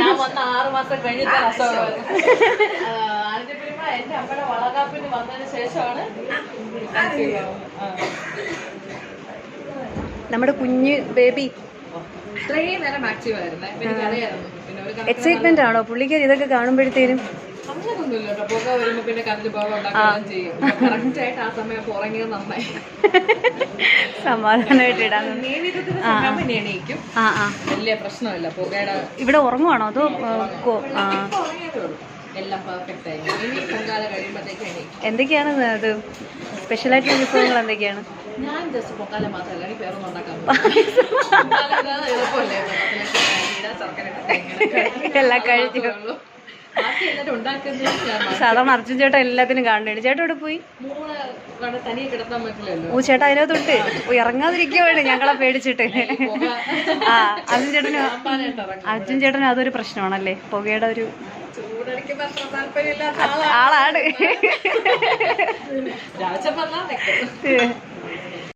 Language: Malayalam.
ഞാൻ വന്ന ആറ് മാസം കഴിഞ്ഞിട്ട് അസുഖം പിരിമ എന്റെ അമ്മയുടെ വളകാപ്പിന് വന്നതിന് ശേഷമാണ്. നമ്മുടെ കുഞ്ഞ് ബേബി. ഇത്രയും നേരം ആക്റ്റീവ് ആയിരുന്നു. എനിക്കറിയായിരുന്നു. പിന്നെ എക്സൈറ്റ്മെന്റ് ആണോ? പുള്ളിക്കാരി ഇതൊക്കെ കാണുമ്പോഴത്തേനും കേട്ടോ പുക വരുമ്പോ പിന്നെ കറണ്ട് പോകാൻ ഉണ്ടാക്കുകയും ചെയ്യും. കറക്റ്റ് ആയിട്ട് ആ സമയം ഉറങ്ങിയത് നന്നായി. സമാധാനമായിട്ട് ഇടാൻ എണീക്കും. വലിയ പ്രശ്നമില്ല. പുകയുടെ ഇവിടെ ഉറങ്ങുവാണോ അതോ എന്തൊക്കെയാണ് അത് സ്പെഷ്യലായിട്ടുള്ള വിഭവങ്ങൾ എന്തൊക്കെയാണ്? ഞാൻ ജസ്റ്റ് പൊങ്കാല മാത്രമല്ല എനിക്ക് വേറെ ഉണ്ടാക്കാൻ എളുപ്പമല്ലേ? എല്ലാം കഴിച്ചു ഇടുക. മറിച്ചും ചേട്ടൻ എല്ലാത്തിനും കാണുന്നുണ്ട്. ചേട്ടൻ ഇവിടെ പോയി? ഓ ചേട്ടാ അതിനകത്തൊട്ട്. ഓ, ഇറങ്ങാതിരിക്കുവാണ്. ഞങ്ങളെ പേടിച്ചിട്ട്. ആ അർജുൻ ചേട്ടന് അർജുൻ ചേട്ടന് അതൊരു പ്രശ്നമാണല്ലേ? പുകയുടെ ഒരു ആളാണ്.